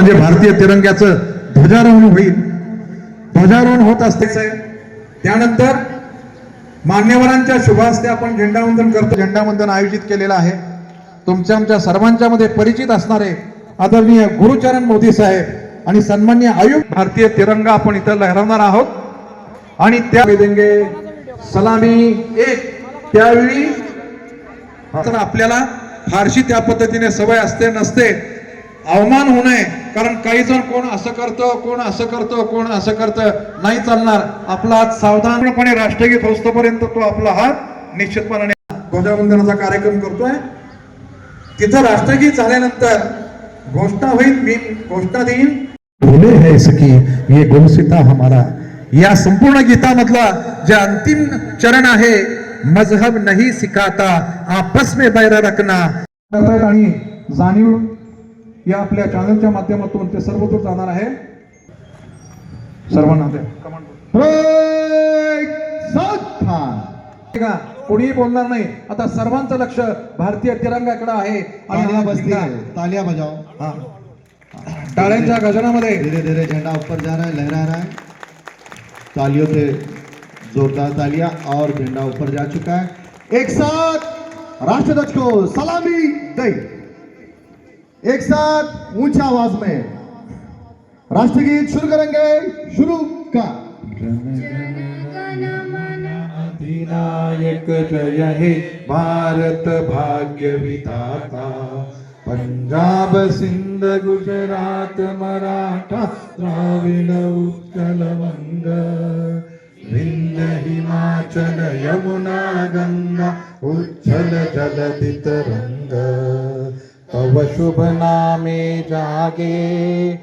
म्हणजे भारतीय तिरंग्याचं ध्वजारोहण होईल. ध्वजारोहण होत असते त्यानंतर मान्यवरांच्या शुभास्ते आपण झेंडावंदन करतो. झेंडावंदन आयोजित केलेलं आहे. तुमच्या आमच्या सर्वांच्या मध्ये परिचित असणारे आदरणीय गुरुचरण मोदी साहेब आणि सन्मान्य आयुक्त भारतीय तिरंगा आपण इथं लहरवणार आहोत. आणि त्या देंगे सलामी एक. त्यावेळी तर आपल्याला फारशी त्या पद्धतीने सवय असते नसते. अवमान होऊ नये. कारण काही जण कोण असं करतो कोण असं करतो कोण असं करतं नाही चालणार. आपला हात सावधानपणे राष्ट्रगीत होस्तपर्यंत तो आपला हात निश्चितपणाने ध्वजावंदनाचा कार्यक्रम करतोय. तिथं राष्ट्रगीत झाल्यानंतर घोषणा होईल मी घोषणा देईन. भूले है सखी ये गुणसिता हमारा. या संपूर्ण गीतामधला जे अंतिम चरण आहे मजहब नाही सिखाता आपस में बैर रखना. आणि जाणीव या आपल्या चॅनलच्या माध्यमातून ते सर्वदूर जाणार आहे. सर्वांना द्या कोणीही बोलणार नाही. आता सर्वांचं लक्ष भारतीय तिरंगाकडे आहे. तालियां आणि बजती हा, तालियां बजाओ. टाळ्यांच्या गजरामध्ये धीरे धीरे झंडा ऊपर जा रहा है लहरा रहा है. तालियों से जोरदार तालियां और झंडा ऊपर जा चुका है. एक साथ राष्ट्रध्वज को सलामी दे। एक साथ ऊंचा आवाज में राष्ट्रगीत शुरू करेंगे शुरू का। अधिनायक जय हे भारत भाग्य विधाता। पंजाब सिंध गुजरात मराठा द्राविड उत्कल वंग विंध्य हिमाचल यमुना गंगा उच्छल जलधि रंग। तव शुभ नामे जागे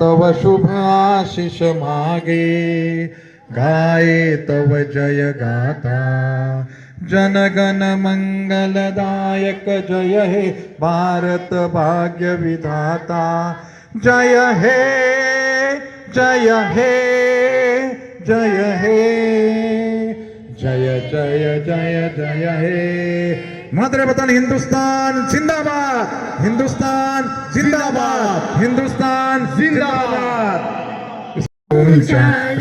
तव शुभ आशिष मागे। गाये तव जय गाता जनगण मंगलदायक जय हे भारत भाग्य विधाता। जय हे जय हे जय हे जय जय जय जय हे। मात्र वतन हिंदुस्तान, जिंदाबाद। हिंदुस्तान जिंदाबाद। हिंदुस्तान, जिंदाबाद।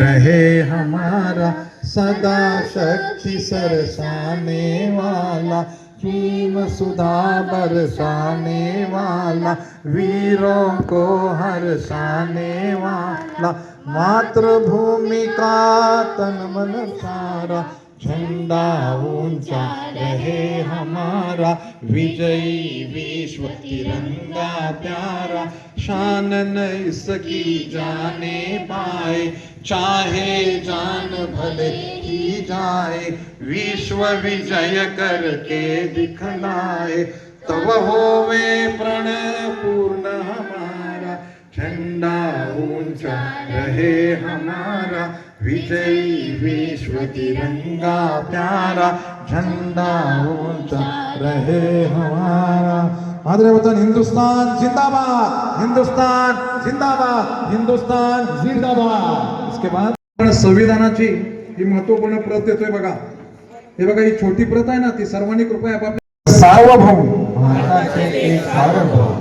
रहे हमारा सदा शक्ति सरसाने वाला हीम सुधा बरसाने वाला, वीरों को हरसाने वाला, मातृभूमि का तन मन सारा झंडा ऊंचा रहे हमारा। विजयी विश्व तिरंगा प्यारा। शान न इसकी जाने पाए। चाहे जान भले की जाए विश्व विजय करके दिखलाए। तब होवे प्रण पूर्ण हमारा। झंडा ऊंचा रहे हमारा। विजयी विश्व तिरंगा प्यारा झंडा ऊंचा रहे हमारा। माधुरे वतन हिंदुस्तान जिंदाबाद हिंदुस्तान जिंदाबाद हिंदुस्तान जिंदाबाद। इसके बाद संविधानाची ही महत्त्वपूर्ण प्रत येतोय बघा. हे बघा ही छोटी प्रत आहे ना ती सर्वांनी कृपया आपापल्या सार्वभौम. भारताचे सार्वभौम.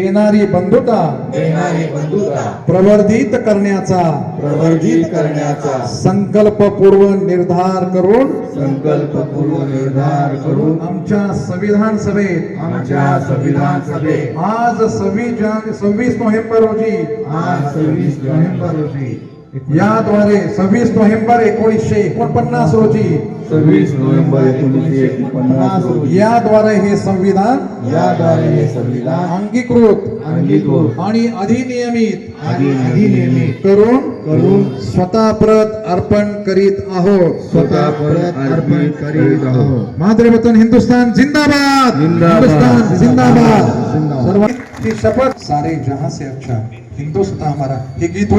देणारी बंधुता देणारी बंधुता प्रवर्धित करण्याचा प्रवर्धित करण्याचा संकल्पपूर्व निर्धार करून संकल्पपूर्व निर्धार करून आमच्या संविधान सभेत आमच्या संविधान सभेत आज सव्वीस जान सव्वीस नोव्हेंबर रोजी आज सव्वीस नोव्हेंबर रोजी याद्वारे सव्वीस नोव्हेंबर एकोणीसशे एकोणपन्नास रोजी. सव्वीस नोव्हेंबर एकोणीसशे एकोणपन्नास रोजी. याद्वारे हे संविधान याद्वारे हे संविधान अंगीकृत अंगीकृत आणि अधिनियमित आणि अधिनियमित करून करून स्वतः परत अर्पण करीत आहोत. स्वतः परत अर्पण करीत आहोत. मातृवतन हिंदुस्तान जिंदाबाद. हिंदुस्तान जिंदाबाद. जिंदाबाद. सर्वांची शपथ सारे जहां से अच्छा हिंदुस्तान हमारा. हे गीत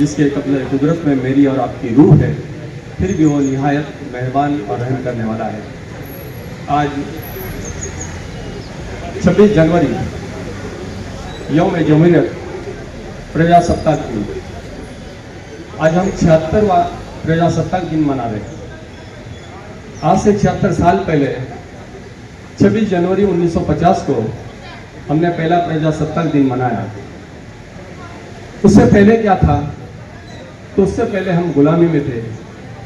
जिसके कब्ल कुदरत में मेरी और आपकी रूह है, फिर भी वो निहायत मेहरबान और रहम करने वाला है। आज 26 जनवरी, यौम जमहूरियत प्रजासत्ताक दिन। आज हम छिहत्तरवा प्रजासत्ताक दिन मना रहे हैं। आज से छिहत्तर साल पहले 26 जनवरी 1950 को हमने पहला प्रजासत्ताक दिन मनाया। उससे पहले क्या था? तो उससे पहले हम गुलामी में थे।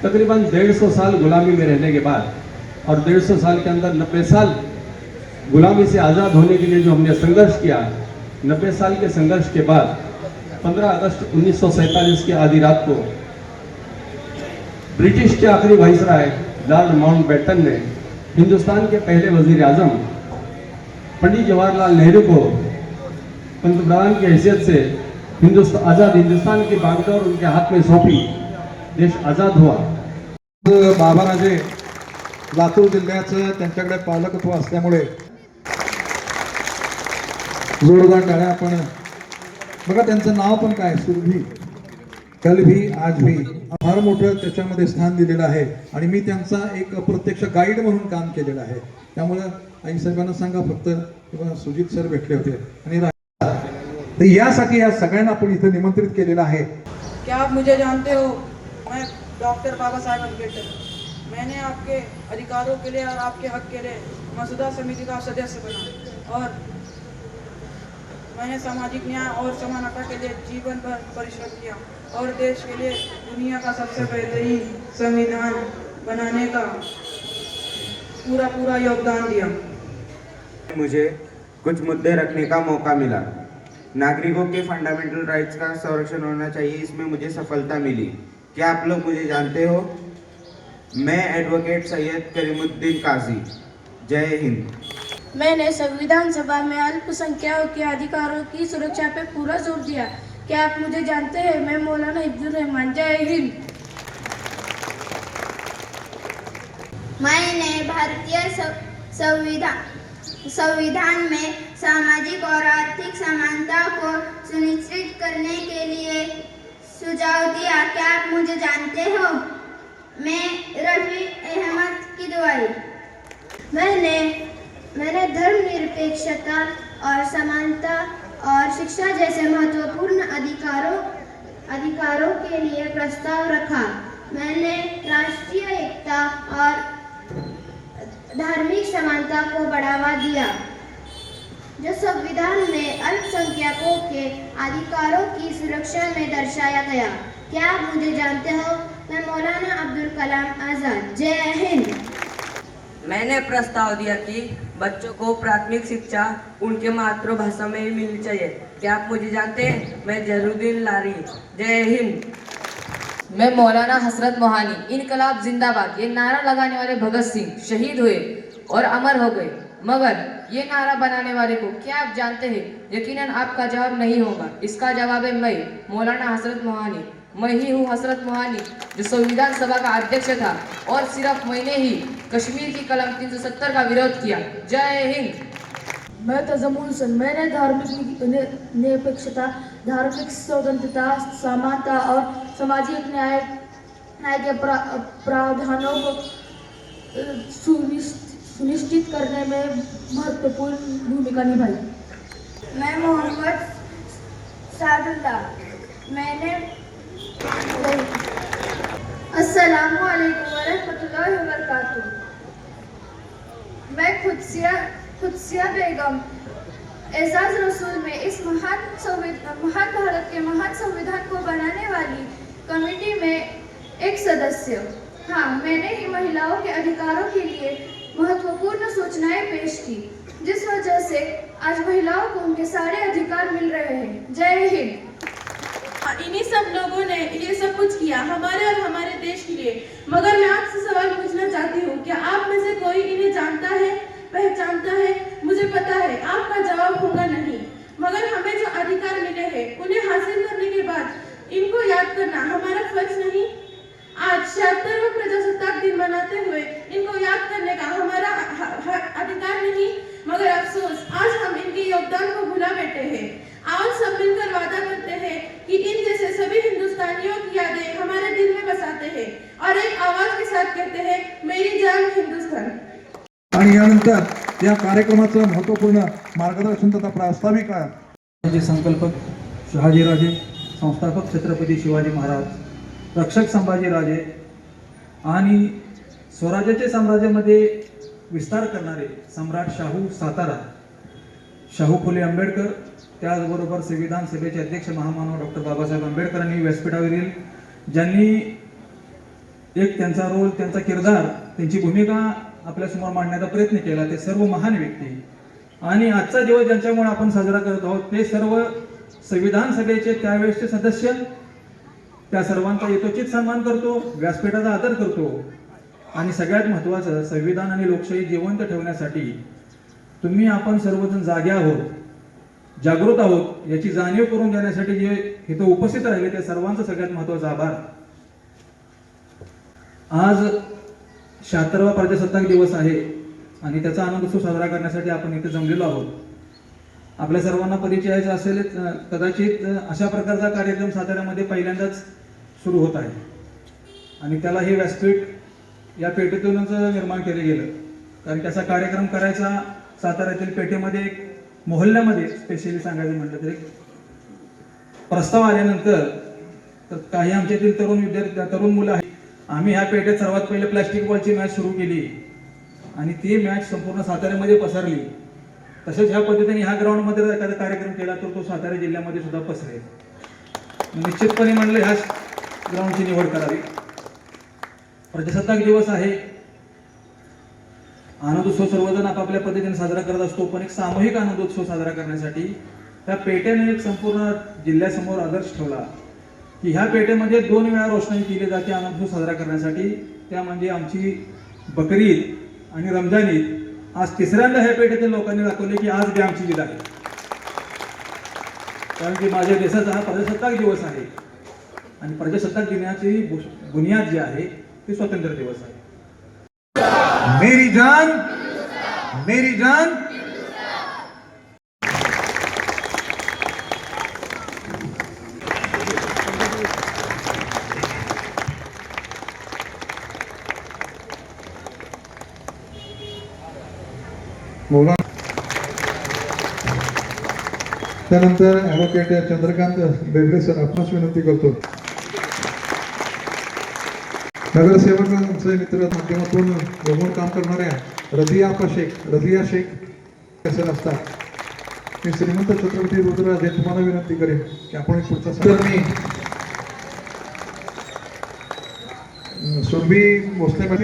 तकरीबन डेढ़ सौ साल गुलामी में रहने के बाद और डेढ़ सौ साल के अंदर नब्बे साल गुलामी से आज़ाद होने के लिए जो हमने संघर्ष किया, नब्बे साल के संघर्ष के बाद 15 अगस्त उन्नीस सौ सैंतालीस की आधी रात को ब्रिटिश के आखिरी वाइसराय लॉर्ड माउंट बैटन ने हिंदुस्तान के पहले वज़ीर आज़म, पंडित जवाहरलाल नेहरू को पंतप्रधान की हैसियत से हिंदुस्तान आज़ाद हिंदुस्तान की बागडोर उनके हाथ में सौंपी। देश आज़ाद हुआ। बाबाराजे लातूर जिल्ह्याचं त्यांच्याकडे पालकत्व असल्यामुळे जोरदार टाळ्या आपण बघा त्यांचं नाव पण काय? सुरभी कल भी आज भी फार मोठं त्याच्यामध्ये स्थान दिलेलं आहे. आणि मी त्यांचा एक प्रत्यक्ष गाईड म्हणून काम केलेलं आहे. त्यामुळं आई साहेबांना सांगा फक्त सुजित सर भेटले होते. आणि तर यासाठी या सगळ्यांना आपण इथं निमंत्रित केलेलं आहे. क्या आप मुझे जानते हो? मैं डॉक्टर बाबा साहेब अंबेडकर मैंने आपके अधिकारों के लिए और आपके हक के लिए मसुदा समिति का सदस्य बना और मैंने सामाजिक न्याय और समानता के लिए जीवन भर परिश्रम किया। और देश के लिए दुनिया का सबसे बेहतरीन संविधान बनाने का पूरा पूरा योगदान दिया। मुझे कुछ मुद्दे रखने का मौका मिला। नागरिकों के फंडामेंटल राइट्स का संरक्षण होना चाहिए इसमें मुझे सफलता मिली। क्या आप लोग मुझे जानते हो? मैं एडवोकेट सैयद करीमुद्दीन काजी। जय हिंद। मैंने संविधान सभा में अल्पसंख्यकों के अधिकारों की सुरक्षा पर पूरा ज़ोर दिया। क्या आप मुझे जानते हैं? मैं मौलाना इब्दुल रहमान। जय हिंद। मैंने भारतीय संविधान संविधान में सामाजिक और आर्थिक समानता को सुनिश्चित करने के लिए सुझाव दिया। क्या आप मुझे जानते हो? मैं रफी अहमद की दुआई। मैंने मैंने धर्मनिरपेक्षता और समानता और शिक्षा जैसे महत्वपूर्ण अधिकारों अधिकारों के लिए प्रस्ताव रखा। मैंने धार्मिक समानता को बढ़ावा दिया, जो संविधान में अल्पसंख्यकों के अधिकारों की सुरक्षा में दर्शाया गया। क्या आप मुझे जानते हो? मैं मौलाना अब्दुल कलाम आज़ाद। जय हिंद। मैंने प्रस्ताव दिया कि बच्चों को प्राथमिक शिक्षा उनके मातृभाषा में ही मिलनी चाहिए। क्या आप मुझे जानते हैं? मैं जरूद्दीन लारी। जय हिंद। मैं मौलाना हसरत मोहानी, इनकलाब जिंदाबाद, ये नारा लगाने वाले भगत सिंह शहीद हुए और अमर हो गए। मगर ये नारा बनाने वाले को क्या आप जानते हैं? यकीनन आपका जवाब नहीं होगा। इसका जवाब है मैं, मौलाना हसरत मोहानी। मैं ही हूँ हसरत मोहानी, जो संविधान सभा का अध्यक्ष था और सिर्फ़ मैंने ही कश्मीर की कलम 370 का विरोध किया। जय हिंद। मैं तजमुल हसन मैंने धार्मिक निरपेक्षता, धार्मिक स्वतंत्रता, समानता और सामाजिक न्याय न्याय के प्रावधानों को सुनिश्चित करने में महत्वपूर्ण भूमिका निभाई। मैं मोहम्मद सादुल्ला। मैंने अस्सलामु अलैकुम वरहमतुल्लाहि मैं खुदसिया खुदसिया बेगम। एजाज रसूल में इस महान संविधान महान भारत के महान संविधान को बनाने वाली कमेटी में एक सदस्य। हाँ मैंने ही महिलाओं के अधिकारों के लिए महत्वपूर्ण सूचनाएँ पेश की, जिस वजह से आज महिलाओं को उनके सारे अधिकार मिल रहे हैं। जय हिंद। इन्हीं सब लोगों ने ये सब कुछ किया, हमारे और हमारे देश के लिए। मगर मैं आपसे सवाल कार्यक्रमाचं महत्त्वपूर्ण मार्गदर्शन तथा प्रास्ताविक आहे. संकल्पक शहाजीराजे संस्थापक छत्रपती शिवाजी महाराज रक्षक संभाजीराजे आणि स्वराज्याचे साम्राज्यामध्ये विस्तार करणारे सम्राट शाहू सातारा शाहू फुले आंबेडकर त्याचबरोबर संविधान सभेचे अध्यक्ष महामानव डॉक्टर बाबासाहेब आंबेडकरांनी व्यासपीठावरील ज्यांनी एक त्यांचा रोल त्यांचा किरदार त्यांची भूमिका आपल्यासमोर मांडण्याचा प्रयत्न केला ते सर्व महान व्यक्ती. आणि आजचा दिवस ज्यांच्यामुळे आपण साजरा करत आहोत ते सर्व संविधान सभेचे त्यावेळेसचे सदस्य त्या सर्वांचा यथोचित सन्मान करतो व्यासपीठाचा आदर करतो. आणि सगळ्यात महत्त्वाचं संविधान आणि लोकशाही जिवंत ठेवण्यासाठी तुम्ही आपण सर्वजण जागे आहोत जागृत आहोत याची जाणीव करून देण्यासाठी जे इथं उपस्थित राहिले त्या सर्वांचा सगळ्यात महत्त्वाचा आभार. आज शहात्तरवा प्रजासत्ताक दिवस आहे आणि त्याचा आनंद उत्सव साजरा करण्यासाठी आपण इथे जमलेलो आहोत. आपल्या सर्वांना परिचयाचं असेल कदाचित अशा प्रकारचा कार्यक्रम साताऱ्यामध्ये पहिल्यांदाच सुरू होत आहे. आणि त्याला हे व्यासपीठ या पेठेतूनच निर्माण केलं गेलं. कारण त्याचा कार्यक्रम करायचा साताऱ्यातील पेठेमध्ये एक मोहल्ल्यामध्ये स्पेशली सांगायचं म्हटलं तर. एक प्रस्ताव आल्यानंतर तर काही आमच्यातील तरुण विद्यार्थी तरुण मुलं आहेत. आम्ही ह्या पेठेत सर्वात पहिले प्लॅस्टिक बॉलची मॅच सुरू केली. आणि ती मॅच संपूर्ण साताऱ्यामध्ये पसरली. तसेच ह्या पद्धतीने ह्या ग्राउंडमध्ये जर एखादा कार्यक्रम केला तर तो सातारा जिल्ह्यामध्ये सुद्धा पसरेल. निश्चितपणे म्हणलं ह्याच ग्राउंडची निवड करावी. प्रजासत्ताक दिवस आहे. आनंदोत्सव सर्वजण आपापल्या पद्धतीने साजरा करत असतो पण एक सामूहिक आनंदोत्सव साजरा करण्यासाठी त्या पेट्याने एक संपूर्ण जिल्ह्यासमोर आदर्श ठेवला. की ह्या पेठेमध्ये दोन वेळा रोषणाई केली जाते आनंद साजरा करण्यासाठी. त्या म्हणजे आमची बकरी ईद आणि रमजान ईद. आज तिसऱ्यांदा ह्या पेठेतील लोकांनी दाखवले की आज बी आमची ईद आहे. कारण की माझ्या देशाचा हा प्रजासत्ताक दिवस आहे. आणि प्रजासत्ताक दिनाची बुनियाद जी आहे ती स्वातंत्र्य दिवस आहे. मेरी जान मेरी जान बोला त्यानंतर ॲडव्होकेट चंद्रकांत बेबडे सर आपणास विनंती करतो. नगरसेवकांचे मित्र माध्यमातून प्रमुख काम करणाऱ्या रझिया आपा शेख रझिया शेख असेल असतात. मी श्रीमंत छत्रपती रुद्रराज हे तुम्हाला विनंती करेन की आपण पुढचा सर मी सुरभी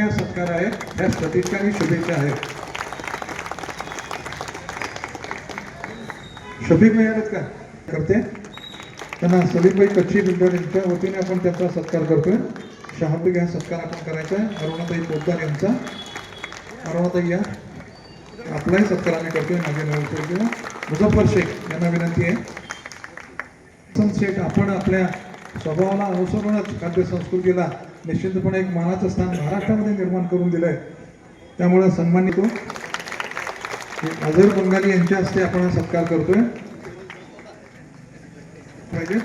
हा सत्कार आहे त्या सदिच्छा आणि शुभेच्छा आहेत. शफीक भाई आलेत का? करते. त्यांना सलीमबाई कच्ची बिल्डर यांच्या वतीने आपण त्यांचा सत्कार करतोय. शहाबी हा सत्कार आपण करायचा आहे. अरुणाताई पोद्दार यांचा. अरुणाताई या. आपलाही सत्कार आम्ही करतोय माझ्या नवसेना मुझफ्फर शेख यांना विनंती आहे. हसन शेख आपण आपल्या स्वभावाला अनुसरूनच खाद्य संस्कृतीला निश्चितपणे एक मानाचं स्थान महाराष्ट्रामध्ये निर्माण करून दिलंय. त्यामुळे सन्मानित हो. अझर बंगाली यांच्या हस्ते आपण हा सत्कार करतोय. पाहिजे?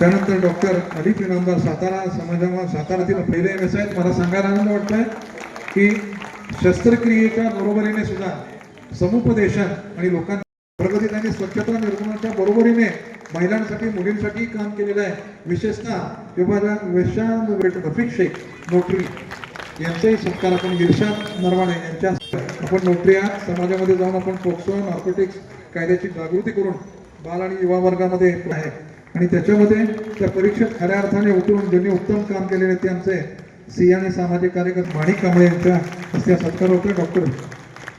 त्यानंतर डॉक्टर अलिफ इनामदार सातारा समाजामध्ये सातारातील पहिले एम एस आहेत. मला सांगायला आनंद वाटतोय की शस्त्रक्रियेच्या बरोबरीने सुद्धा समुपदेशन आणि लोकांच्या प्रगतीत आणि स्वच्छता निर्माणाच्या बरोबरीने महिलांसाठी मुलींसाठी काम केलेलं आहे. विशेषतः विभाजन वेशा रफिक शेख नोटरी यांचाही सत्कार आपण गिरशाद नरवाणे यांच्या आपण नोकरी या समाजामध्ये जाऊन आपण पोक्सो नार्कोटिक्स कायद्याची जागृती करून बाल आणि युवा वर्गामध्ये आहे. आणि त्याच्यामध्ये त्या परीक्षेत खऱ्या अर्थाने उतरून ज्यांनी उत्तम काम केलेले ते आमचे सी आणि सामाजिक कार्यकर्ते माणिक कांबळे यांच्या हस्ते सत्कार होतोय. डॉक्टर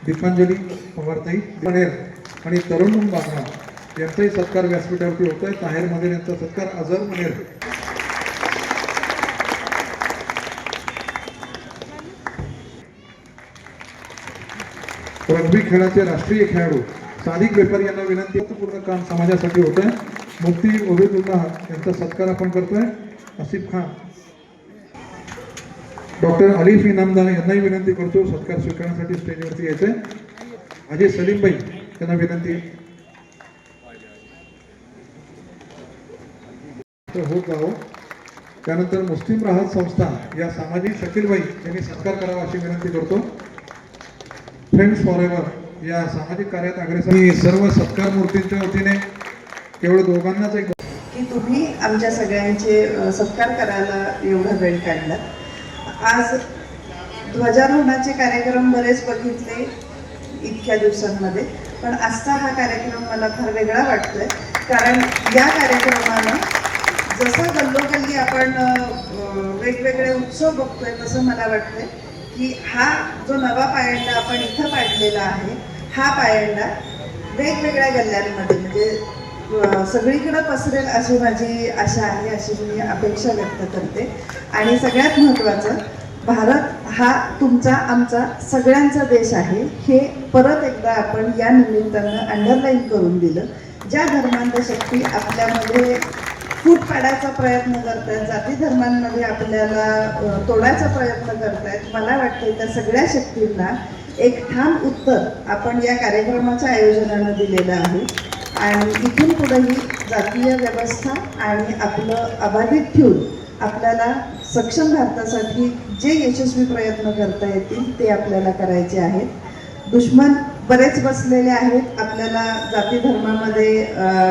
दीपांजली पवारताई पणेर आणि तरुण बाबरा यांचाही सत्कार व्यासपीठावरती होतोय. ताहेर मधेर यांचा सत्कार अझर मनेर रग्बी खेळाचे राष्ट्रीय खेळाडू. सादिक व्यापारी यांना विनंती पूर्ण काम समाजासाठी होत आहे मुफ्ती ओबेदुल्ला यांचा सत्कार आपण करतोय. आसिफ खान. डॉक्टर अलिफ इनामदार यांनाही विनंती करतो सत्कार स्वीकारण्यासाठी स्टेजवरती यायचंय. अजय सलीमबाई यांना विनंती. तर होत जावं. त्यानंतर मुस्लिम राहत संस्था या सामाजिक शकीलबाई यांनी सत्कार करावा अशी विनंती करतो. फ्रेंड्स फॉर एव्हर या सामाजिक कार्यात अग्रेसर मी सर्व सत्कार मूर्तींच्या वतीने केवळ दोघांनाच एक की तुम्ही आमच्या सगळ्यांचे सत्कार करायला एवढा वेळ काढला आज ध्वजारोहणाचे कार्यक्रम बरेच बघितले इतक्या दिवसांमध्ये पण आजचा हा कार्यक्रम मला फार वेगळा वाटतोय. कारण या कार्यक्रमानं जसं गल्लोगल्ली आपण वेगवेगळे उत्सव बघतोय तसं मला वाटतंय. की हा जो नवा पायंडा आपण इथं पाडलेला आहे हा पायंडा वेगवेगळ्या गल्ल्यांमध्ये म्हणजे सगळीकडं पसरेल अशी माझी आशा आहे अशी मी अपेक्षा व्यक्त करते. आणि सगळ्यात महत्त्वाचं भारत हा तुमचा आमचा सगळ्यांचा देश आहे. हे परत एकदा आपण या निमित्तानं अंडरलाईन करून दिलं. ज्या धर्मांत शक्ती आपल्यामध्ये फूट पाडायचा प्रयत्न करतायत जाती धर्मांमध्ये आपल्याला तोडायचा प्रयत्न करतायत. मला वाटतं त्या सगळ्या शक्तींना एक ठाम उत्तर आपण या कार्यक्रमाच्या आयोजनानं दिलेलं आहे. आणि इथून पुढेही जातीय व्यवस्था आणि आपलं अबाधित ठेवून आपल्याला सक्षम भारतासाठी जे यशस्वी प्रयत्न करता येतील ते आपल्याला करायचे आहेत. दुश्मन बरेच बसलेले आहेत. आपल्याला जाती धर्मामध्ये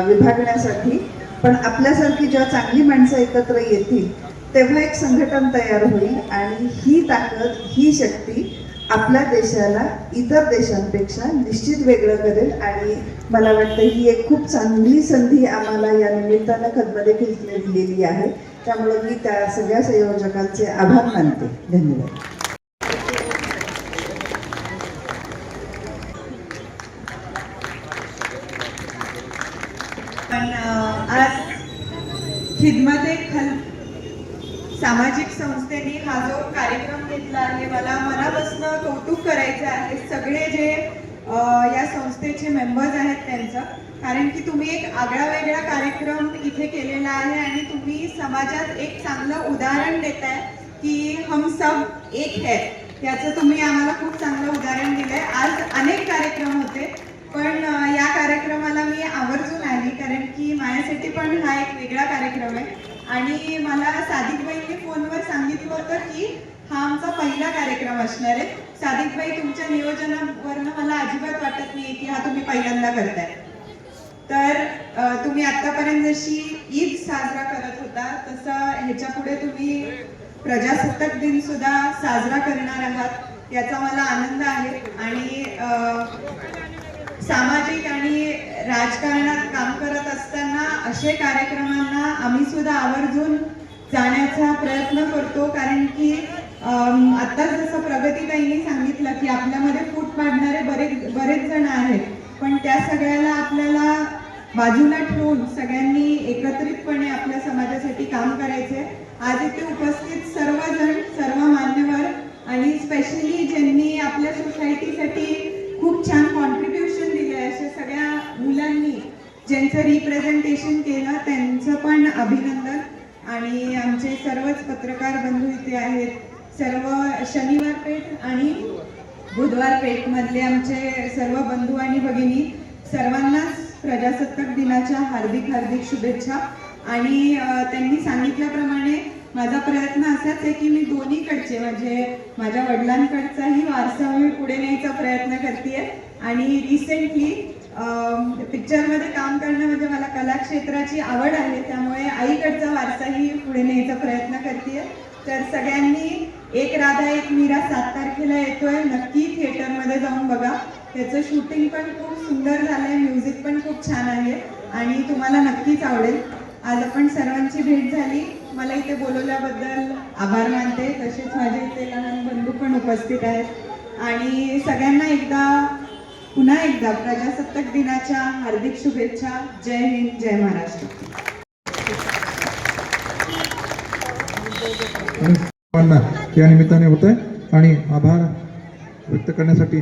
विभागण्यासाठी पण आपल्यासारखी जेव्हा चांगली माणसं एकत्र येतील तेव्हा एक संघटन तयार होईल आणि ही ताकद ही शक्ती आपल्या देशाला इतर देशांपेक्षा निश्चित वेगळं करेल. आणि मला वाटतं ही एक खूप चांगली संधी आम्हाला या निमित्तानं खदमदेखील दिलेली आहे. त्यामुळे मी त्या सगळ्या संयोजकांचे आभार मानते. धन्यवाद. खिदमत खल सामाजिक संस्थेने हा जो कार्यक्रम घेतला आहे मला मनापासून कौतुक करायचं आहे. सगळे जे या संस्थेचे मेंबर्स आहेत त्यांचं. कारण की तुम्ही एक आगळा वेगळा कार्यक्रम इथे केलेला आहे आणि तुम्ही समाजात एक चांगलं उदाहरण देत आहे की हम सब एक है. याचं तुम्ही आम्हाला खूप चांगलं उदाहरण दिलंय. आज अनेक कार्यक्रम होते. पण या कार्यक्रमाला मी आवर्जून आली कारण की माझ्यासाठी पण हा एक वेगळा कार्यक्रम आहे. आणि मला सादिकबाईंनी फोनवर सांगितलं होतं की हा आमचा पहिला कार्यक्रम असणार आहे. सादिकबाई तुमच्या नियोजनावरनं मला अजिबात वाटत नाही की हा तुम्ही पहिल्यांदा करताय. तर तुम्ही आतापर्यंत जशी ईद साजरा करत होता तसं ह्याच्या पुढे तुम्ही प्रजासत्ताक दिन सुद्धा साजरा करणार आहात याचा मला आनंद आहे. आणि सामाजिक आणि राजकारणात काम करत असताना असे कार्यक्रमांना आम्ही सुद्धा आवर्जून जाण्याचा प्रयत्न करतो. कारण की आता आत्ताच जसं प्रगतीताईंनी सांगितलं की आपल्यामध्ये फूट पाडणारे बरेच बरेच जण आहेत. पण त्या सगळ्याला आपल्याला बाजूला ठेवून सगळ्यांनी एकत्रितपणे आपल्या समाजासाठी काम करायचे आज इथे उपस्थित सर्वजण सर्व मान्यवर आणि स्पेशली ज्यांनी आपल्या सोसायटीसाठी खूप छान कॉन्ट्रीब्युशन सगळ्या मुलांनी ज्यांचं रिप्रेझेंटेशन केलं त्यांचं पण अभिनंदन. आणि आमचे सर्वच पत्रकार बंधू इथे आहेत. सर्व शनिवार पेठ आणि बुधवार पेठ मधले आमचे सर्व बंधू आणि भगिनी सर्वांनाच प्रजासत्ताक दिनाच्या हार्दिक हार्दिक शुभेच्छा. आणि त्यांनी सांगितल्याप्रमाणे माझा प्रयत्न असाच आहे की मी दोन्हीकडचे म्हणजे माझ्या वडिलांकडचाही वारसा मी पुढे न्यायचा प्रयत्न करते आणि रिसेंटली पिक्चरमध्ये काम करणं म्हणजे मला कला क्षेत्राची आवड आहे त्यामुळे आईकडचा वारसाही पुढे न्यायचा प्रयत्न करते तर सगळ्यांनी एक राधा एक मीरा सात तारखेला येतोय. नक्की थिएटरमध्ये जाऊन बघा. त्याचं शूटिंग पण खूप सुंदर झालंय म्युझिक पण खूप छान आहे आणि तुम्हाला नक्कीच आवडेल. आज आपण सर्वांची भेट झाली. मला इथे बोलवल्याबद्दल आभार मानते. तसेच माझे इथे लहान बंधू पण उपस्थित आहेत. आणि सगळ्यांना एकदा पुन्हा एकदा प्रजासत्ताक दिनाच्या हार्दिक शुभेच्छा. जय हिंद जय महाराष्ट्र. या निमित्ताने होत आहे आणि आभार व्यक्त करण्यासाठी